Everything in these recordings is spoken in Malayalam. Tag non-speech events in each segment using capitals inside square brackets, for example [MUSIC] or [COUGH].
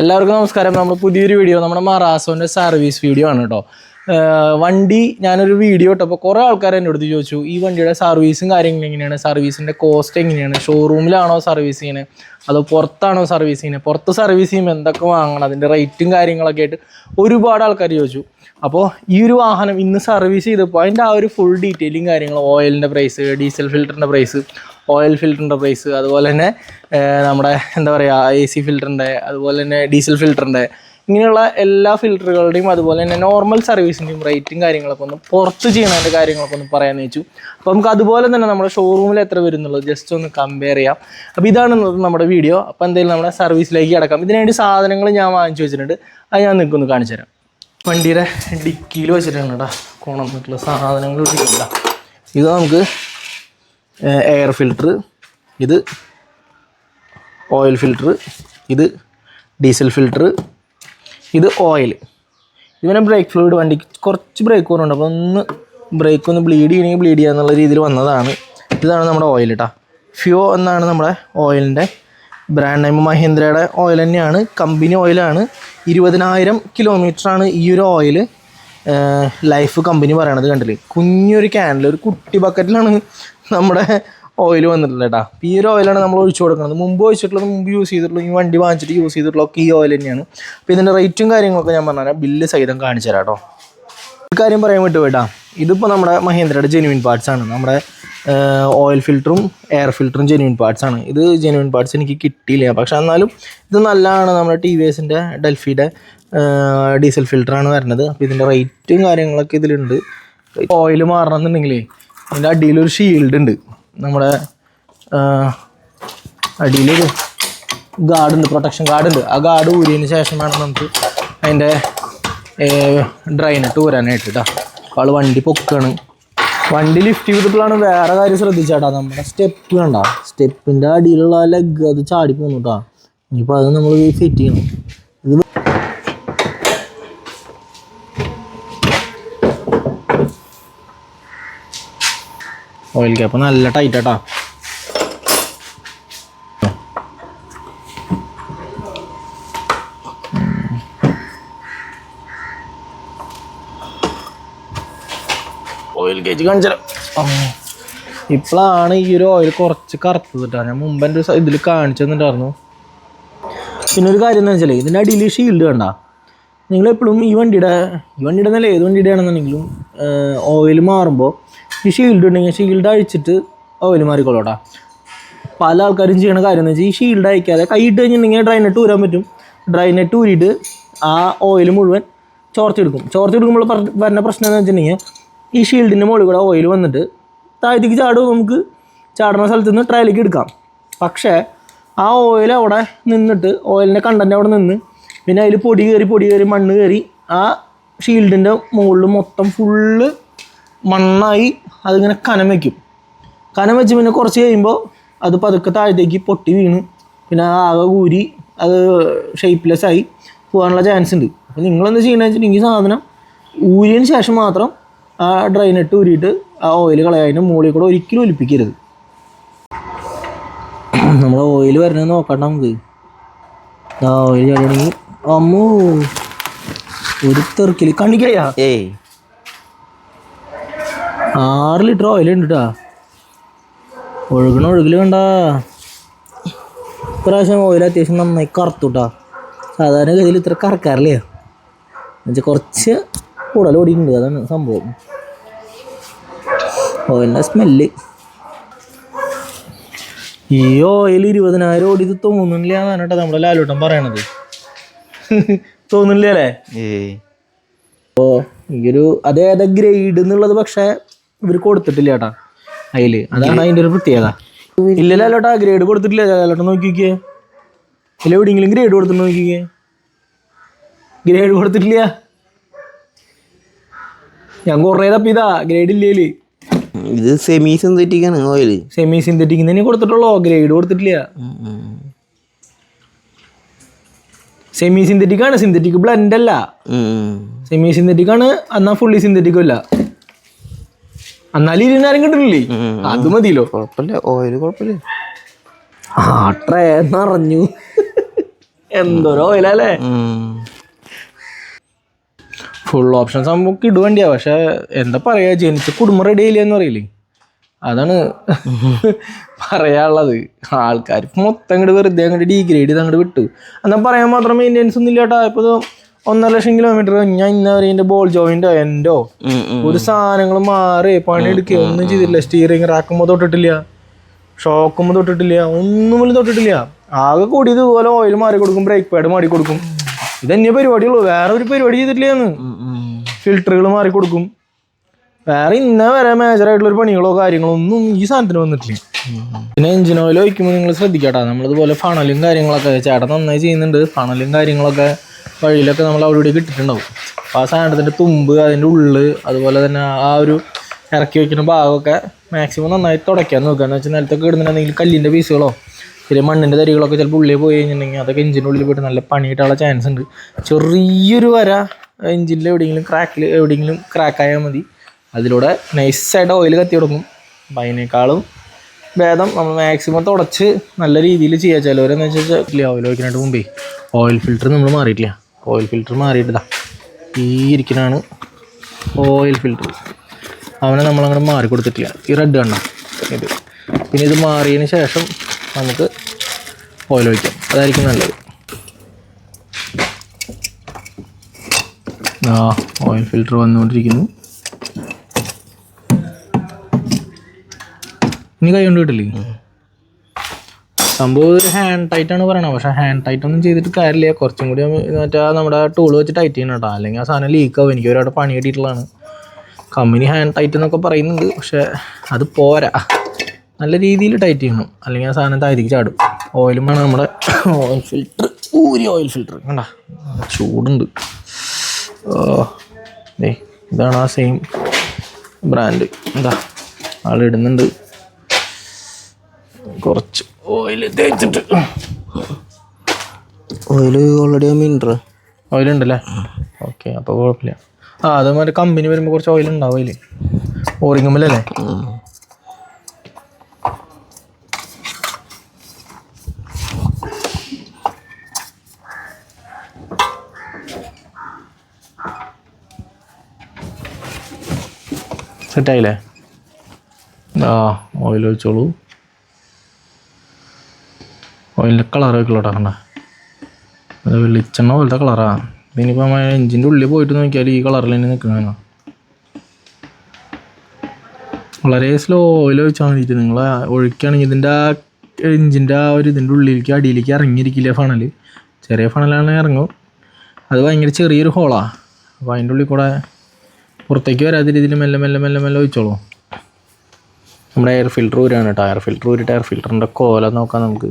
എല്ലാവർക്കും നമസ്കാരം. നമ്മൾ പുതിയൊരു വീഡിയോ നമ്മുടെ മറാസോന്റെ സർവീസ് വീഡിയോ ആണ് കേട്ടോ വണ്ടി ഞാനൊരു വീഡിയോ ഇട്ടപ്പോൾ കുറേ ആൾക്കാർ എന്റെ അടുത്ത് ചോദിച്ചു ഈ വണ്ടിയുടെ സർവീസും കാര്യങ്ങളും എങ്ങനെയാണ്? സർവീസിന്റെ കോസ്റ്റ് എങ്ങനെയാണ്? ഷോറൂമിലാണോ സർവീസ് ചെയ്യുന്നത് അതോ പുറത്താണോ സർവീസ് ചെയ്യുന്നത് പുറത്ത് സർവീസ് ചെയ്യുമ്പോൾ എന്തൊക്കെ വാങ്ങണം? അതിന്റെ റേറ്റും കാര്യങ്ങളൊക്കെ ആയിട്ട് ഒരുപാട് ആൾക്കാർ ചോദിച്ചു. അപ്പോൾ ഈ ഒരു വാഹനം ഇന്ന് സർവീസ് ചെയ്തപ്പോൾ അതിന്റെ ആ ഒരു ഫുൾ ഡീറ്റെയിലും കാര്യങ്ങളും ഓയിലിന്റെ പ്രൈസ് ഡീസൽ ഫിൽറ്ററിന്റെ പ്രൈസ് ഓയിൽ ഫിൽറ്ററിന്റെ പ്രൈസ് അതുപോലെ തന്നെ നമ്മുടെ എന്താ പറയുക എ സി ഫിൽറ്ററിന്റെ അതുപോലെ തന്നെ ഡീസൽ ഫിൽറ്ററിന്റെ ഇങ്ങനെയുള്ള എല്ലാ ഫിൽറ്ററുകളുടെയും അതുപോലെ തന്നെ നോർമൽ സർവീസിന്റെയും റേറ്റും കാര്യങ്ങളൊക്കെ ഒന്ന് പുറത്ത് ചെയ്യണതിന്റെ കാര്യങ്ങളൊക്കെ ഒന്ന് പറയാമെന്ന് വെച്ചു. അപ്പോൾ നമുക്ക് അതുപോലെ തന്നെ നമ്മുടെ ഷോറൂമിൽ എത്ര വരുന്നുള്ളത് ജസ്റ്റ് ഒന്ന് കമ്പയർ ചെയ്യാം. അപ്പോൾ ഇതാണ് നമ്മുടെ വീഡിയോ അപ്പോൾ എന്തെങ്കിലും നമ്മുടെ സർവീസിലേക്ക് കിടക്കാം ഇതിനുവേണ്ടി സാധനങ്ങൾ ഞാൻ വാങ്ങിച്ചു വെച്ചിട്ടുണ്ട്. അത് ഞാൻ നിങ്ങൾക്ക് ഒന്ന് കാണിച്ചു തരാം. വണ്ടിയുടെ ഡിക്കിയിൽ വെച്ചിട്ടാണ് കേട്ടോ കൊണ്ടുവന്നിട്ടുള്ള സാധനങ്ങൾ ഇത് നമുക്ക് എയർ ഫിൽറ്റർ ഇത് ഓയിൽ ഫിൽറ്റർ ഇത് ഡീസൽ ഫിൽറ്റർ ഇത് ഓയിൽ ഇവനെ ബ്രേക്ക് ഫ്ലൂയിഡ് വണ്ടിക്ക് കുറച്ച് ബ്രേക്ക് കുറവുണ്ട്. അപ്പോൾ ഒന്ന് ബ്രേക്ക് ഒന്ന് ബ്ലീഡ് ചെയ്യണമെങ്കിൽ ബ്ലീഡ് ചെയ്യാന്നുള്ള രീതിയിൽ വന്നതാണ്. ഇതാണ് നമ്മുടെ ഓയിൽ കേട്ടോ ഫ്യോ എന്നാണ് നമ്മുടെ ഓയിലിന്റെ ബ്രാൻഡ് നെയിം മഹീന്ദ്രയുടെ ഓയിൽ തന്നെയാണ്. കമ്പനി ഓയിലാണ് ഇരുപതിനായിരം കിലോമീറ്ററാണ് ഈ ഒരു ഓയിൽ ലൈഫ് കമ്പനി പറയണത് കണ്ടില്ലേ? കുഞ്ഞൊരു ക്യാനിൽ ഒരു കുട്ടി ബക്കറ്റിലാണ് നമ്മുടെ ഓയിൽ വന്നിട്ടില്ല കേട്ടോ ഈ ഒരു ഓയിലാണ് നമ്മൾ ഒഴിച്ചു കൊടുക്കുന്നത്. മുമ്പ് ഒഴിച്ചിട്ടുള്ളത് മുമ്പ് യൂസ് ചെയ്തിട്ടുള്ള ഈ വണ്ടി വാങ്ങിച്ചിട്ട് യൂസ് ചെയ്തിട്ടുള്ള ഒക്കെ ഈ ഓയിൽ തന്നെയാണ്. അപ്പോൾ ഇതിന്റെ റേറ്റും കാര്യങ്ങളൊക്കെ ഞാൻ പറഞ്ഞാൽ ബില്ല് സഹിതം കാണിച്ചു തരാം കേട്ടോ ഒരു കാര്യം പറയാൻ വിട്ടു കേട്ടാ ഇതിപ്പോൾ നമ്മുടെ മഹേന്ദ്രയുടെ ജെനുവിൻ പാർട്സ് ആണ്. നമ്മുടെ ഓയിൽ ഫിൽറ്ററും എയർ ഫിൽറ്ററും ജെനുവിൻ പാർട്സ് ആണ്. ഇത് ജെനുവിൻ പാർട്സ് എനിക്ക് കിട്ടിയില്ല. പക്ഷേ എന്നാലും ഇത് നല്ലതാണ് നമ്മുടെ ടി വി എസിന്റെ ഡൽഫിയുടെ ഡീസൽ ഫിൽറ്ററാണ് വരുന്നത്. അപ്പോൾ ഇതിന്റെ റേറ്റും കാര്യങ്ങളൊക്കെ ഇതിലുണ്ട്. ഓയിൽ മാറണമെന്നുണ്ടെങ്കിലേ ഇതിന്റെ അടിയിലൊരു ഷീൽഡ് ഉണ്ട്. നമ്മുടെ അടിയിലൊരു ഗാർഡ് ഉണ്ട് പ്രൊട്ടക്ഷൻ ഗാർഡ് ഉണ്ട്. ആ ഗാർഡ് ഊരിയതിന് ശേഷം വേണം നമുക്ക് അതിന്റെ ഡ്രൈനിട്ട് ഊരാനായിട്ട് കേട്ടോ അപ്പോൾ ആൾ വണ്ടി പൊക്കാണ്. വണ്ടി ലിഫ്റ്റ് ചെയ്തിട്ടുള്ളതാണ് വേറെ കാര്യം ശ്രദ്ധിച്ചാട്ടാ. നമ്മുടെ സ്റ്റെപ്പ് കണ്ട. സ്റ്റെപ്പിന്റെ അടിയിലുള്ള ലെഗ് അത് ചാടി പോകുന്നു കേട്ടോ ഇനിയിപ്പോൾ അത് നമ്മൾ ഫിറ്റ് ചെയ്യണം. ഇത് ഓയിൽ ക്യാപ്പ് നല്ല ടൈറ്റ് ഓയിൽ ഗേജ് കാണിച്ചാലോ ഇപ്പോഴാണ് ഈ ഒരു ഓയിൽ കുറച്ച് കറുത്തത് കേട്ടോ ഞാൻ മുമ്പ് എന്റെ ഇതിൽ കാണിച്ചു തന്നിട്ടായിരുന്നു പിന്നെ ഒരു കാര്യം എന്ന് വെച്ചാൽ ഇതിന്റെ അടിയിൽ ഷീൽഡ് കണ്ട. നിങ്ങളെപ്പോഴും ഈ വണ്ടിയുടെ ഈ വണ്ടിയുടെ നല്ല ഏത് വണ്ടിയുടെ ആണെന്നുണ്ടെങ്കിലും ഓയിൽ മാറുമ്പോൾ ഈ ഷീൽഡ് ഉണ്ടെങ്കിൽ ഷീൽഡ് അഴിച്ചിട്ട് ഓയിൽ മാറിക്കോളൂട്ടാ പല ആൾക്കാരും ചെയ്യണ കാര്യം എന്ന് വെച്ചാൽ ഈ ഷീൽഡ് അയക്കാതെ കൈ ഇട്ട് കഴിഞ്ഞിട്ടുണ്ടെങ്കിൽ ഡ്രൈനെറ്റ് ഊരാൻ പറ്റും. ഡ്രൈനെറ്റ് ഊരിയിട്ട് ആ ഓയിൽ മുഴുവൻ ചോർച്ചെടുക്കും ചോർച്ചെടുക്കുമ്പോൾ വരുന്ന പ്രശ്നം എന്ന് വെച്ചിട്ടുണ്ടെങ്കിൽ ഈ ഷീൽഡിന്റെ മുകളിൽ കൂടെ ഓയിൽ വന്നിട്ട് താഴത്തേക്ക് ചാടും. നമുക്ക് ചാടുന്ന സ്ഥലത്ത് നിന്ന് ട്രയലിലേക്ക് എടുക്കാം. പക്ഷേ ആ ഓയിൽ അവിടെ നിന്നിട്ട് ഓയിലിന്റെ കണ്ടന്റ് അവിടെ നിന്ന് പിന്നെ അതിൽ പൊടി കയറി പൊടി കയറി മണ്ണ് കയറി ആ ഷീൽഡിന്റെ മുകളിൽ മൊത്തം ഫുള്ള് മണ്ണായി അതിങ്ങനെ കനം വയ്ക്കും. കനം വെച്ച് പിന്നെ കുറച്ച് കഴിയുമ്പോൾ അത് പതുക്കെ താഴത്തേക്ക് പൊട്ടി വീണ്. പിന്നെ ആകെ കൂരി അത് ഷേപ്പ്ലെസ് ആയി പോകാനുള്ള ചാൻസ് ഉണ്ട്. അപ്പോൾ നിങ്ങളെന്ത് ചെയ്യണമെന്ന് വെച്ചിട്ടുണ്ടെങ്കിൽ സാധനം ഊരിയതിന് ശേഷം മാത്രം ആ ഡ്രൈനെട്ട് ഊരിയിട്ട് ആ ഓയിൽ കളയാതിന്റെ മുകളിൽ കൂടെ ഒരിക്കലും ഒലിപ്പിക്കരുത്. നമ്മൾ ഓയിൽ വരണത് നോക്കണ്ട നമുക്ക്. ആ ഓയിൽ ചാടുകയാണെങ്കിൽ അമ്മൂ ഒരു തെറുക്കിൽ കണിക്കയാ ഏയ്. ആറ് ലിറ്റർ ഓയിൽ ഉണ്ട് കേട്ടാ ഒഴുകണ ഒഴുകിൽ കണ്ട. ഇപ്രാവശ്യം ഓയിൽ അത്യാവശ്യം നന്നായി കറുത്തു കേട്ടാ സാധാരണ ഗതിയിൽ ഇത്ര കറക്കാറില്ലേ? എന്നുവെച്ചാൽ കുറച്ച് കൂടുതൽ ഓടിയിട്ടുണ്ട്. അതാണ് സംഭവം. ഓയിലിന്റെ സ്മെല്ല് ഈ ഓയിൽ ഇരുപതിനായിരം ഓടി ഇത് തോന്നുന്നില്ല എന്നാണ് കേട്ടോ നമ്മുടെ ലാലൂട്ടൻ പറയണത്. തോന്നുന്നില്ല അല്ലേ? ഓ ഒരു അത് ഗ്രേഡ് എന്നുള്ളത് പക്ഷേ ഇവർ കൊടുത്തിട്ടില്ല ചേട്ടാ അതിൽ അതാണ് അതിന്റെ ഒരു പ്രത്യേകത. ഇല്ലല്ലോ ചേട്ടാ ഗ്രേഡ് കൊടുത്തിട്ടില്ല. ചേട്ടാ നോക്കിക്കേ. ഇല്ല എവിടെയെങ്കിലും ഗ്രേഡ് കൊടുത്തിട്ട് നോക്കിക്കേ. ഗ്രേഡ് കൊടുത്തിട്ടില്ല. ഞാൻ കുറേ തപ്പിതാ ഗ്രേഡ് ഇല്ലേൽ. ഇത് സെമി സിന്തറ്റിക് ആണ് ഓയിൽ. സെമി സിന്തറ്റിക് തന്നെ കൊടുത്തിട്ടുള്ളൂ ഗ്രേഡ് കൊടുത്തിട്ടില്ല. സെമി സിന്തറ്റിക് ആണ് സിന്തറ്റിക് ബ്ലെൻഡ് അല്ല. സെമി സിന്തറ്റിക് ആണ് എന്നാ ഫുള്ളി സിന്തറ്റിക്കും അല്ല. എന്നാലും ഇരുന്നാരും കിട്ടില്ലേ അത് മതിയല്ലോ. കുഴപ്പമില്ല. ഓയിൽ കുഴപ്പമില്ല. ആ ട്രേ നിറഞ്ഞു എന്തോരോ ഓയിലല്ലേ? ഫുൾ ഓപ്ഷൻസ് ആകുമ്പോൾ ഇടുവണ്ടിയാ പക്ഷെ എന്താ പറയാ ജനിച്ച കുടുംബം റെഡി ആയില്ല എന്ന് പറയില്ലേ അതാണ് [LAUGHS] പറയാനുള്ളത്. ആൾക്കാർ മൊത്തം അങ്ങോട്ട് വെറുതെ അങ്ങോട്ട് ഡീഗ്രേഡ് ചെയ്ത് അങ്ങോട്ട് വിട്ടു. എന്നാൽ പറയാൻ മാത്രം മെയിന്റെനൻസ് ഒന്നും ഇല്ലാട്ടാ. ഇപ്പോൾ ഒന്നര ലക്ഷം കിലോമീറ്റർ ഞാൻ ഇന്ന വരെ എന്റെ ബോൾ ജോയിന്റ് ഉം. ഒരു സാധനങ്ങൾ മാറി പണിയെടുക്കുക ഒന്നും ചെയ്തില്ല. സ്റ്റീറിംഗ് റാക്കുമ്പോൾ തൊട്ടിട്ടില്ല. ഷോക്കുമ്പോൾ തൊട്ടിട്ടില്ല. ഒന്നും പോലും തൊട്ടിട്ടില്ല. ആകെ കൂടി ഇതുപോലെ ഓയിൽ മാറി കൊടുക്കും ബ്രേക്ക് പാഡ് മാറി കൊടുക്കും. ഇതന്നെ പരിപാടിയുള്ളൂ. വേറെ ഒരു പരിപാടി ചെയ്തിട്ടില്ലെന്ന്. എന്ന്. ഫിൽറ്ററുകൾ മാറി കൊടുക്കും. വേറെ ഇന്ന വരെ മേജർ ആയിട്ടുള്ള ഒരു പണികളോ കാര്യങ്ങളോ ഒന്നും ഈ സാധനത്തിന് വന്നിട്ടില്ല. പിന്നെ എഞ്ചിൻ ഓയിൽ ഒഴിക്കുമ്പോൾ നിങ്ങൾ ശ്രദ്ധിക്കട്ടാ. നമ്മളിതുപോലെ ഫണലും കാര്യങ്ങളൊക്കെ ചേട്ടൻ നന്നായി ചെയ്യുന്നുണ്ട്. ഫണലും കാര്യങ്ങളൊക്കെ വഴിയിലൊക്കെ നമ്മൾ അവിടെ ഇവിടെ കിട്ടിയിട്ടുണ്ടാവും അപ്പോൾ ആ സാധനത്തിന്റെ തുമ്പ് അതിന്റെ ഉള്ള് അതുപോലെ തന്നെ ആ ഒരു ഇറക്കി വെക്കുന്ന ഭാഗമൊക്കെ മാക്സിമം നന്നായി തുടയ്ക്കാൻ നോക്കുക. എന്ന് വെച്ചാൽ നിലത്തൊക്കെ ഇടുന്നുണ്ടെങ്കിൽ കല്ലിന്റെ പീസുകളോ പിന്നെ മണ്ണിന്റെ തരികളൊക്കെ ചിലപ്പോൾ ഉള്ളിൽ പോയി കഴിഞ്ഞിട്ടുണ്ടെങ്കിൽ അതൊക്കെ എഞ്ചിന്റെ ഉള്ളിൽ പോയിട്ട് നല്ല പണിയിട്ടുള്ള ചാൻസ് ഉണ്ട്. ചെറിയൊരു വര എഞ്ചിനിൽ എവിടെയെങ്കിലും ക്രാക്കിൽ എവിടെയെങ്കിലും ക്രാക്കായാൽ മതി. അതിലൂടെ നൈസായിട്ട് ഓയിൽ കത്തി കൊടുക്കും. അപ്പം അതിനേക്കാളും ഭേദം നമ്മൾ മാക്സിമം തുടച്ച് നല്ല രീതിയിൽ ചെയ്യുക ചിലവരെന്ന് വെച്ചാൽ ഓയിൽ വയ്ക്കാനായിട്ട് മുമ്പേ ഓയിൽ ഫിൽറ്റർ നമ്മൾ മാറിയിട്ടില്ല. ഓയിൽ ഫിൽറ്റർ മാറിയിട്ടാ ഈ ഇരിക്കുന്നതാണ് ഓയിൽ ഫിൽറ്റർ അവനെ നമ്മളങ്ങനെ മാറി കൊടുത്തിട്ടില്ല. ഈ റെഡ് കണ്ട ഇത്. പിന്നെ ഇത് മാറിയതിന് ശേഷം നമുക്ക് ഓയിൽ ഒഴിക്കാം. അതായിരിക്കും നല്ലത്. ആ ഓയിൽ ഫിൽറ്റർ വന്നുകൊണ്ടിരിക്കുന്നു. ഇനി കൈ കൊണ്ട് കിട്ടില്ലേ സംഭവം ഒരു ഹാൻഡ് ടൈറ്റ് ആണ് പറയണത്. പക്ഷെ ഹാൻഡ് ടൈറ്റ് ഒന്നും ചെയ്തിട്ട് കാര്യമില്ല. കുറച്ചും കൂടി മറ്റേ നമ്മുടെ ടൂൾ വെച്ച് ടൈറ്റ് ചെയ്യണം കേട്ടോ. അല്ലെങ്കിൽ ആ സാധനം ലീക്ക് ആവും. എനിക്ക് ഒരുപാട് പണി കിട്ടിയിട്ടുള്ളതാണ്. കമ്പനി ഹാൻഡ് ടൈറ്റ് എന്നൊക്കെ പറയുന്നുണ്ട്. പക്ഷെ അത് പോരാ. നല്ല രീതിയിൽ ടൈറ്റ് ചെയ്യണം. അല്ലെങ്കിൽ ആ സാധനം താഴത്തേക്ക് ചാടും. ഓയിലും വേണം നമ്മുടെ ഓയിൽ ഫിൽറ്റർ ഊരി ഓയിൽ ഫിൽറ്റർ കണ്ട? ചൂടുണ്ട്. ഓ ഇതാണ് ആ സെയിം ബ്രാൻഡ് എന്താ ആളിടുന്നുണ്ട്. കുറച്ച്. ഓയിൽ തേച്ചിട്ട് ഓയിൽ ഓൾറെഡി മിൻട്ര ഓയിലുണ്ടല്ലേ ഓക്കെ അപ്പോൾ കുഴപ്പമില്ല. ആ അതേമാതിരി കമ്പനി വരുമ്പോൾ കുറച്ച് ഓയിൽ ഉണ്ടാവും അതിൽ ഓറിങ്ങുമ്പലല്ലേ സെറ്റായില്ലേ ആ ഓയിൽ ഒഴിച്ചോളൂ. ഓയിലിന്റെ കളർ വെക്കലോട്ടാ കണ്ട? അത് വെളിച്ചെണ്ണ പോലത്തെ കളറാ ഇതിനിപ്പോൾ എഞ്ചിന്റെ ഉള്ളിൽ പോയിട്ട് നോക്കിയാൽ ഈ കളറിൽ തന്നെ നിൽക്കണ വളരെ സ്ലോ ഓയിൽ ഒഴിച്ചാൽ മതിയിട്ട് നിങ്ങൾ ഒഴിക്കുകയാണെങ്കിൽ ഇതിന്റെ ആ എഞ്ചിന്റെ ആ ഒരു ഇതിന്റെ ഉള്ളിലേക്ക് അടിയിലേക്ക് ഇറങ്ങിയിരിക്കില്ല ഫണൽ ചെറിയ ഫണലാണ് ഇറങ്ങും. അത് ഭയങ്കര ചെറിയൊരു ഹോളാണ് അപ്പോൾ അതിന്റെ ഉള്ളിൽ കൂടെ പുറത്തേക്ക് വരാത്ത രീതിയിൽ മെല്ലെ മെല്ലെ മെല്ലെ മെല്ലെ ഒഴിച്ചോളൂ. നമ്മുടെ എയർ ഫിൽറ്റർ ഊരാണ് കേട്ടോ. എയർ ഫിൽറ്റർ ഊരിട്ട് എയർ ഫിൽറ്ററിന്റെ കോല നോക്കാം നമുക്ക്.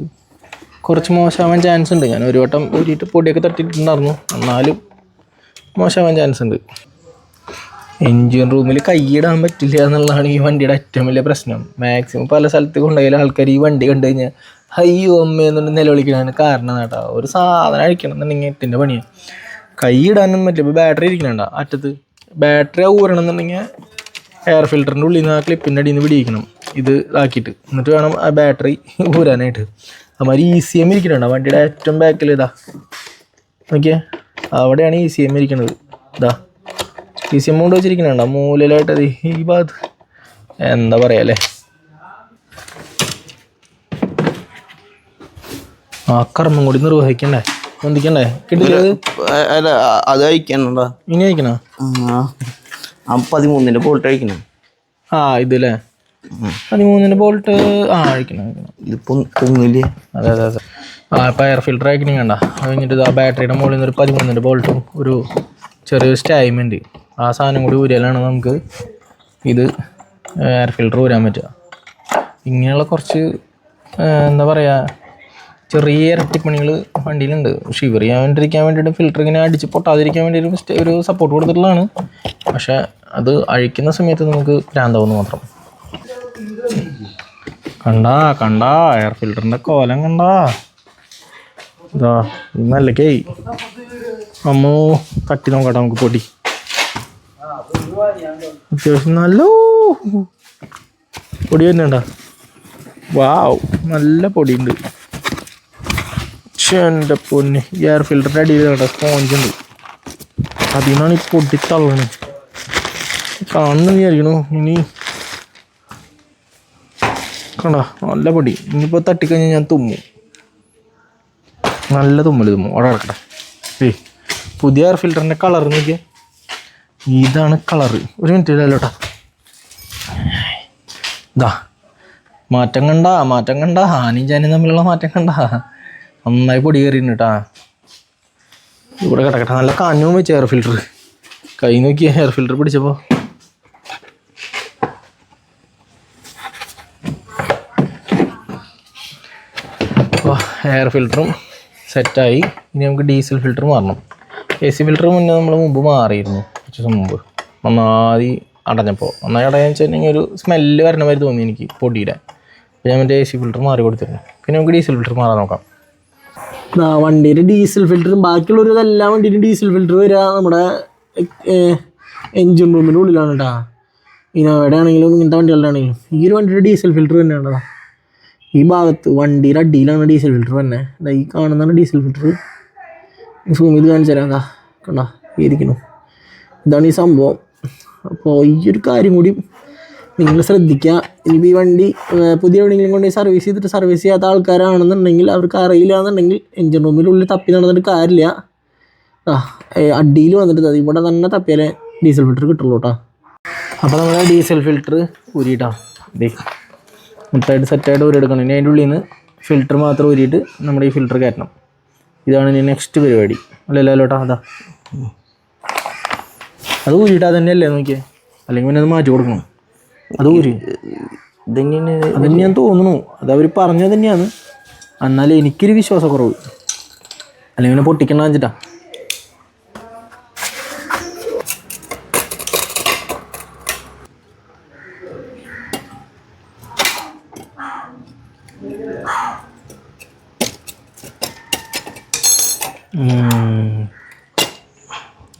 കുറച്ച് മോശമാവാൻ ചാൻസ് ഉണ്ട്. ഞാൻ ഒരു വട്ടം ഊരിയിട്ട് പൊടിയൊക്കെ തട്ടിയിട്ടുണ്ടായിരുന്നു. എന്നാലും മോശമാവാൻ ചാൻസ് ഉണ്ട്. എൻജിൻ റൂമിൽ കൈയിടാൻ പറ്റില്ല എന്നുള്ളതാണ് ഈ വണ്ടിയുടെ ഏറ്റവും വലിയ പ്രശ്നം. മാക്സിമം പല സ്ഥലത്ത് കൊണ്ടുപോയാലും ആൾക്കാർ ഈ വണ്ടി കണ്ടു കഴിഞ്ഞാൽ അയ്യോ അമ്മ എന്നുകൊണ്ട് നിലവിളിക്കണതിന് കാരണം കേട്ടോ ഒരു സാധനം അഴിക്കണം എന്നുണ്ടെങ്കിൽ എട്ടിന്റെ പണിയാണ് കൈ ഇടാനൊന്നും പറ്റില്ല. ഇപ്പോൾ ബാറ്ററി ഇരിക്കണണ്ട അറ്റത്ത് ബാറ്ററി ഊരണം എന്നുണ്ടെങ്കിൽ എയർ ഫിൽറ്ററിന്റെ ഉള്ളിൽ നിന്ന് ആ ക്ലിപ്പിന്റെ അടിയിൽ നിന്ന് പിടിക്കണം ഇത് ആക്കിയിട്ട്. എന്നിട്ട് വേണം ആ ബാറ്ററി ഊരാനായിട്ട്. അതുമാതിരി ഇ സി എം ഇരിക്കണുണ്ടോ? വണ്ടിയുടെ ഏറ്റവും ബാക്കിൽ ഇതാ. നോക്കിയേ. അവിടെയാണ് ഇ സി എം ഇരിക്കണത്. ഇതാ. ഇ സി എം കൊണ്ട് വെച്ചിരിക്കണുണ്ടോ? മൂലയിലായിട്ട് ഈ ഭാഗത്ത്. എന്താ പറയാ അല്ലേ? ആ കർമ്മം കൂടി നിർവഹിക്കണ്ടേ? എന്തിക്കണ്ടേ അത്? അയക്കണടാ ഇനി അയക്കണോ? ആ പതിമൂന്നിന്റെ പോൾട്ട് അയക്കണം? ആ ഇതല്ലേ. പതിമൂന്നിന്റെ ബോൾട്ട് ആ അഴിക്കണം ഇതിപ്പം പൊങ്ങില്ലേ? അതെ അതെ അതെ. ആ ഇപ്പം എയർ ഫിൽറ്റർ അയക്കണേ കണ്ട. അത് കഴിഞ്ഞിട്ട് ആ ബാറ്ററിയുടെ മുകളിൽ നിന്ന് ഒരു പതിമൂന്നിന്റെ ബോൾട്ടും ഒരു ചെറിയൊരു സ്റ്റൈമുണ്ട് ആ സാധനം കൂടി ഊരിയാലാണ് നമുക്ക് ഇത് എയർ ഫിൽറ്റർ ഊരാൻ പറ്റുക. ഇങ്ങനെയുള്ള കുറച്ച് എന്താ പറയുക ചെറിയ ഇരട്ടിപ്പണികൾ വണ്ടിയിലുണ്ട്. ഷിവർ ചെയ്യാൻ വേണ്ടിയിരിക്കാൻ വേണ്ടിയിട്ട് ഫിൽറ്റർ ഇങ്ങനെ അടിച്ച് പൊട്ടാതിരിക്കാൻ വേണ്ടി ഒരു ഒരു സപ്പോർട്ട് കൊടുത്തിട്ടുള്ളതാണ്. പക്ഷേ അത് അഴിക്കുന്ന സമയത്ത് നമുക്ക് ഭ്രാന്താവുന്നു മാത്രം. കണ്ടാ കണ്ടാ എയർ ഫിൽറ്ററിന്റെ കോലം കണ്ടാ. ഇതാ നല്ല കേയ്. അമ്മോ തട്ടി നോക്കട്ടെ നമുക്ക് പൊടി. അത്യാവശ്യം നല്ല പൊടി വരുന്നുണ്ടാ. വാവ് നല്ല പൊടിയുണ്ട്. എന്റെ പൊന്ന് എയർ ഫിൽറ്ററിന്റെ അടിയിൽ കേട്ടോ സ്പോഞ്ച് ഉണ്ട്. അതിൽ നിന്നാണ് ഈ പൊടി തള്ളണത്. കാണുന്നു വിചാരിക്കണു ഇനി കണ്ട നല്ല പൊടി. ഇനിയിപ്പോൾ തട്ടിക്കഴിഞ്ഞാൽ ഞാൻ തുമ്മും. നല്ല തുമ്മൽ തുമ്മും. അവിടെ കിടക്കട്ടെ ഏയ് പുതിയ എയർ ഫിൽറ്ററിന്റെ കളർ നോക്കിയേ. ഇതാണ് കളറ് ഒരു മിനിറ്റ് ഇല്ലല്ലോട്ടാ ഇതാ മാറ്റം കണ്ട മാറ്റം കണ്ട. ആനയും ജാനും തമ്മിലുള്ള മാറ്റം കണ്ട. നന്നായി പൊടി കയറിയിരുന്നു കേട്ടാ. ഇവിടെ കിടക്കട്ടെ. നല്ല കാഞ്ഞും വെച്ച് എയർ ഫിൽറ്റർ കൈ നോക്കിയ എയർ ഫിൽറ്റർ പിടിച്ചപ്പോൾ അപ്പോൾ എയർ ഫിൽറ്ററും സെറ്റായി ഇനി നമുക്ക് ഡീസൽ ഫിൽറ്റർ മാറണം. എ സി ഫിൽറ്റർ മുന്നേ നമ്മൾ മുമ്പ് മാറിയിരുന്നു. കുറച്ച് ദിവസം മുമ്പ്. നന്നായി അടഞ്ഞപ്പോൾ നന്നായി അടയാന്ന് വെച്ചിട്ടുണ്ടെങ്കിൽ ഒരു സ്മെല്ല് വരണ മാതിരി തോന്നി എനിക്ക് പൊടിയുടെ അപ്പോൾ ഞാൻ മറ്റേ എ സി ഫിൽറ്റർ മാറി കൊടുത്തിരുന്നു. പിന്നെ നമുക്ക് ഡീസൽ ഫിൽറ്റർ മാറാൻ നോക്കാം. വണ്ടിയുടെ ഡീസൽ ഫിൽറ്ററും ബാക്കിയുള്ളൊരു എല്ലാ വണ്ടിയുടെ ഡീസൽ ഫിൽറ്റർ വരിക നമ്മുടെ എൻജിൻ റൂമിന്റെ ഉള്ളിലാണ് കേട്ടോ ഇനോവയുടെ ആണെങ്കിലും ഇങ്ങനത്തെ വണ്ടികളുടെ ആണെങ്കിലും ഈ ഒരു വണ്ടിയുടെ ഡീസൽ ഫിൽറ്റർ തന്നെയാണ് കേട്ടോ ഈ ഭാഗത്ത് വണ്ടിയുടെ അടിയിലാണ് ഡീസൽ ഫിൽറ്റർ തന്നെ ഈ കാണുന്നതാണ് ഡീസൽ ഫിൽറ്റർ സൂം ചെയ്ത് കാണിച്ചു തരാം. എന്താ കണ്ട? ഇരിക്കുന്നു. ഇതാണ് ഈ സംഭവം. അപ്പോൾ ഈ ഒരു കാര്യം കൂടി നിങ്ങൾ ശ്രദ്ധിക്കുക. ഇനിയിപ്പോൾ ഈ വണ്ടി പുതിയ എവിടെയെങ്കിലും കൊണ്ട് സർവീസ് ചെയ്തിട്ട് സർവീസ് ചെയ്യാത്ത ആൾക്കാരാണെന്നുണ്ടെങ്കിൽ അവർക്ക് അറിയില്ല എന്നുണ്ടെങ്കിൽ എൻജിൻ റൂമിനുള്ളിൽ തപ്പി നടന്നിട്ട് കാര്യമില്ല. ആ അടിയിൽ വന്നിട്ട് അത് ഇവിടെ തന്നെ തപ്പിയാലേ ഡീസൽ ഫിൽറ്റർ കിട്ടുള്ളൂ കേട്ടോ അപ്പോൾ നമ്മുടെ ഡീസൽ ഫിൽറ്റർ ഊരിട്ടാ. ദേ. മൊത്തമായിട്ട് സെറ്റായിട്ട് ഊരെടുക്കണം ഇനി അതിന്റെ ഉള്ളിൽ നിന്ന് ഫിൽറ്റർ മാത്രം ഊരിയിട്ട് നമ്മുടെ ഈ ഫിൽറ്റർ കയറ്റണം. ഇതാണ് ഇനി നെക്സ്റ്റ് പരിപാടി. അല്ലല്ലോട്ടാ അതാ. അത് ഊരിയിട്ട് അത് തന്നെയല്ലേ നോക്കിയേ? അല്ലെങ്കിൽ പിന്നെ അത് മാറ്റി കൊടുക്കണം. അത് ഊരി. തന്നെയാണ് അത് തന്നെയാന്ന് തോന്നുന്നു. അത് അവർ പറഞ്ഞത് തന്നെയാണ്. എന്നാലും എനിക്കൊരു വിശ്വാസക്കുറവ്. അല്ലെങ്കിൽ പിന്നെ പൊട്ടിക്കണമെന്ന്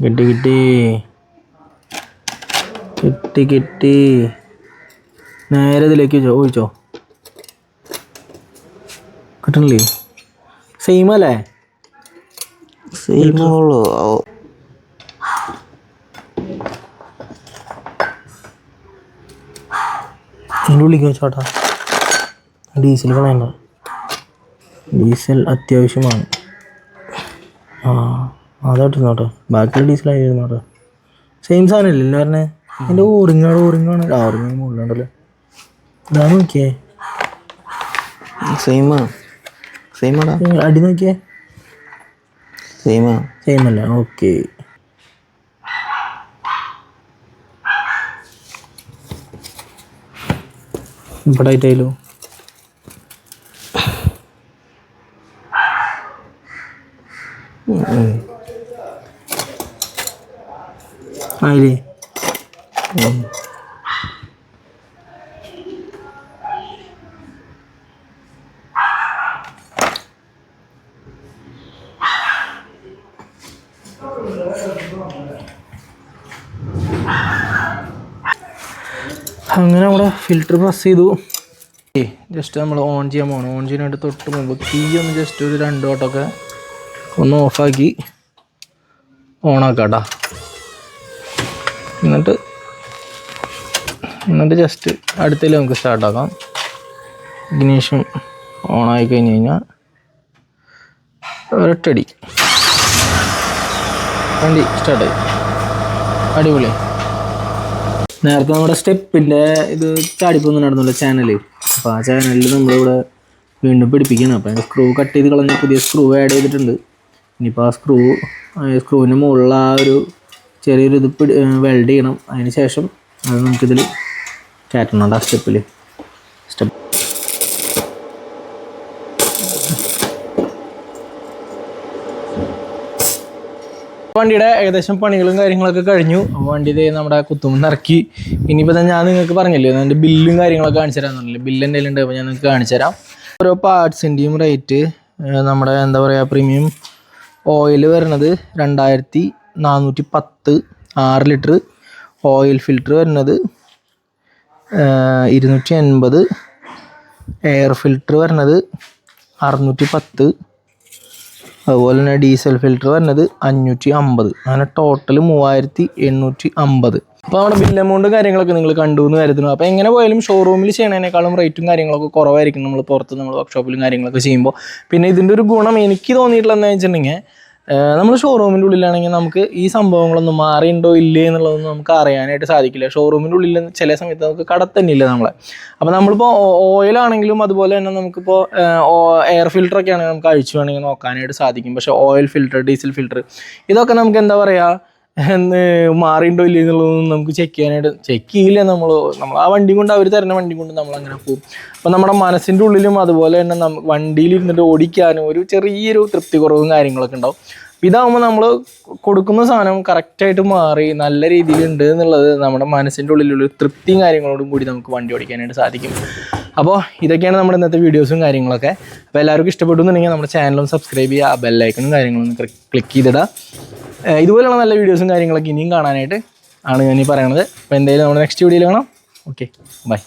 കിട്ടി കിട്ടി. കിട്ടി കിട്ടി. നേരെ ഇതിലേക്ക് വെച്ചോ ഒഴിച്ചോ? കിട്ടണില്ലേ? സെയിം അല്ലേ? സെയിം ഉള്ളൂ അതിന്റെ ഉള്ളിലേക്ക് വെച്ചോട്ടാ. ഡീസൽ കളയണ്ട ഡീസൽ അത്യാവശ്യമാണ്. അതോട്ട് നോട്ടോ ബാക്കിയുള്ള ഡീസലായിരുന്നു ആയിരുന്നോട്ടോ സെയിം സാധനമല്ലേ ഇല്ല പറഞ്ഞേ. എന്റെ ഓറിങ്ങാണ് ഓറിങ്ങാണ്. ആ ഓറിങ്ങ മുകളിലുണ്ടല്ലോ? ഇതാ നോക്കിയേ. സെയിമാ സെയിമാടാ അടി നോക്കിയേ. സെയിമാ സെയിം അല്ല. ഓക്കെ. ഇവിടെ ആയിട്ടായാലോ? ആയില്ലേ അങ്ങനെ നമ്മുടെ ഫിൽറ്റർ പ്രസ് ചെയ്തു. ജസ്റ്റ് നമ്മൾ ഓൺ ചെയ്യാൻ പോകണം ഓൺ ചെയ്യാനായിട്ട് തൊട്ട് മുമ്പ് കീ ഒന്ന് ജസ്റ്റ് ഒരു രണ്ട് വട്ടമൊക്കെ ഒന്ന് ഓഫാക്കി ഓണാക്കാട്ടാ. എന്നിട്ട് എന്നിട്ട് ജസ്റ്റ് അടുത്തതിൽ നമുക്ക് സ്റ്റാർട്ടാക്കാം ഇഗ്നീഷൻ ഓണായി കഴിഞ്ഞ് കഴിഞ്ഞാൽ ഒരൊറ്റടി വണ്ടി സ്റ്റാർട്ടായി അടിപൊളി. നേരത്തെ നമ്മുടെ സ്റ്റെപ്പിന്റെ ഇത് ചാടിപ്പൊന്നും നടന്നുള്ള ചാനൽ അപ്പോൾ ആ ചാനലിൽ നമ്മളിവിടെ വീണ്ടും പിടിപ്പിക്കണം അപ്പോൾ അതിന്റെ സ്ക്രൂ കട്ട് ചെയ്ത് കളഞ്ഞ് പുതിയ സ്ക്രൂ ആഡ് ചെയ്തിട്ടുണ്ട്. ഇനിയിപ്പോൾ ആ സ്ക്രൂ സ്ക്രൂവിന് മുകളിലുള്ള ആ ഒരു ചെറിയൊരു ഇത് പിടി വെൽഡ് ചെയ്യണം. അതിന് ശേഷം അത് നമുക്കിതിൽ കയറ്റണം ആ സ്റ്റെപ്പിൽ സ്റ്റെപ്പ് വണ്ടിയുടെ ഏകദേശം പണികളും കാര്യങ്ങളൊക്കെ കഴിഞ്ഞു. വണ്ടി ഇതേ നമ്മുടെ കുത്തുമ്പോൾ ഇറക്കി ഇനിയിപ്പോൾ ഞാൻ നിങ്ങൾക്ക് പറഞ്ഞില്ലേ അതിന്റെ ബില്ലും കാര്യങ്ങളൊക്കെ കാണിച്ചു പറഞ്ഞില്ലേ ബില്ല് എന്തെങ്കിലും ഉണ്ട് അപ്പോൾ ഞാൻ നിങ്ങൾക്ക് കാണിച്ചു തരാം. ഓരോ പാർട്സിന്റെയും റേറ്റ് നമ്മുടെ എന്താ പറയുക പ്രീമിയം ഓയിൽ വരുന്നത് രണ്ടായിരത്തി നാനൂറ്റി പത്ത് ആറ് ലിറ്റർ ഓയിൽ ഫിൽറ്റർ വരുന്നത് ഇരുന്നൂറ്റി എൺപത് എയർ ഫിൽറ്റർ വരുന്നത് അറുന്നൂറ്റി പത്ത് അതുപോലെ തന്നെ ഡീസൽ ഫിൽറ്റർ വരുന്നത് അഞ്ഞൂറ്റി അമ്പത് അങ്ങനെ ടോട്ടൽ മൂവായിരത്തി എണ്ണൂറ്റി അമ്പത് അപ്പോൾ നമ്മുടെ ബിൽ എമൗണ്ട് കാര്യങ്ങളൊക്കെ നിങ്ങൾ കണ്ടു എന്ന് കരുതുന്നു. അപ്പോൾ എങ്ങനെ പോയാലും ഷോറൂമിൽ ചെയ്യണതിനേക്കാളും റേറ്റും കാര്യങ്ങളൊക്കെ കുറവായിരിക്കും നമ്മൾ പുറത്ത് നമ്മൾ വർക്ക്ഷോപ്പിലും കാര്യങ്ങളൊക്കെ ചെയ്യുമ്പോൾ പിന്നെ ഇതിന്റെ ഒരു ഗുണം എനിക്ക് തോന്നിയിട്ടുള്ളതെന്ന് വെച്ചിട്ടുണ്ടെങ്കിൽ നമ്മൾ ഷോറൂമിന്റെ ഉള്ളിലാണെങ്കിൽ നമുക്ക് ഈ സംഭവങ്ങളൊന്നും മാറിയിട്ടുണ്ടോ ഇല്ലേ എന്നുള്ളതൊന്നും നമുക്ക് അറിയാനായിട്ട് സാധിക്കില്ല. ഷോറൂമിന്റെ ഉള്ളിൽ ചില സമയത്ത് നമുക്ക് കടത്തന്നില്ല നമ്മളെ. അപ്പോൾ നമ്മളിപ്പോൾ ഓയിലാണെങ്കിലും അതുപോലെ തന്നെ നമുക്കിപ്പോൾ എയർ ഫിൽറ്ററൊക്കെ ആണെങ്കിൽ നമുക്ക് അഴിച്ചു വേണമെങ്കിൽ നോക്കാനായിട്ട് സാധിക്കും. പക്ഷേ ഓയിൽ ഫിൽറ്റർ ഡീസൽ ഫിൽറ്റർ ഇതൊക്കെ നമുക്ക് എന്താ പറയുക എന്ന് മാറിയിട്ടോ ഇല്ലേ എന്നുള്ളതൊന്നും നമുക്ക് ചെക്ക് ചെയ്യാനായിട്ട് ചെക്ക് ചെയ്യില്ല നമ്മൾ നമ്മൾ ആ വണ്ടി കൊണ്ട് അവർ തരുന്ന വണ്ടി കൊണ്ട് നമ്മൾ അങ്ങനെ പോകും അപ്പം നമ്മുടെ മനസ്സിന്റെ ഉള്ളിലും അതുപോലെ തന്നെ നമ്മ വണ്ടിയിൽ ഇരുന്നിട്ട് ഓടിക്കാനും ഒരു ചെറിയൊരു തൃപ്തി കുറവും കാര്യങ്ങളൊക്കെ ഉണ്ടാവും. ഇതാകുമ്പോൾ നമ്മൾ കൊടുക്കുന്ന സാധനം കറക്റ്റായിട്ട് മാറി നല്ല രീതിയിലുണ്ട് എന്നുള്ളത് നമ്മുടെ മനസ്സിന്റെ ഉള്ളിലുള്ള തൃപ്തിയും കാര്യങ്ങളോടും കൂടി നമുക്ക് വണ്ടി ഓടിക്കാനായിട്ട് സാധിക്കും. അപ്പോൾ ഇതൊക്കെയാണ് നമ്മുടെ ഇന്നത്തെ വീഡിയോസും കാര്യങ്ങളൊക്കെ. അപ്പോൾ എല്ലാവർക്കും ഇഷ്ടപ്പെട്ടു എന്നുണ്ടെങ്കിൽ നമ്മുടെ ചാനലും സബ്സ്ക്രൈബ് ചെയ്യുക ബെല്ലൈക്കണും കാര്യങ്ങളൊന്നും ക്ലിക്ക് ചെയ്തിടുക. ഏഹ് ഇതുപോലുള്ള നല്ല വീഡിയോസും കാര്യങ്ങളൊക്കെ ഇനിയും കാണാനായിട്ട് ആണ് ഞാൻ ഈ പറയണത്. അപ്പോൾ എന്തായാലും നമ്മുടെ നെക്സ്റ്റ് വീഡിയോയിൽ കാണാം. Okay bye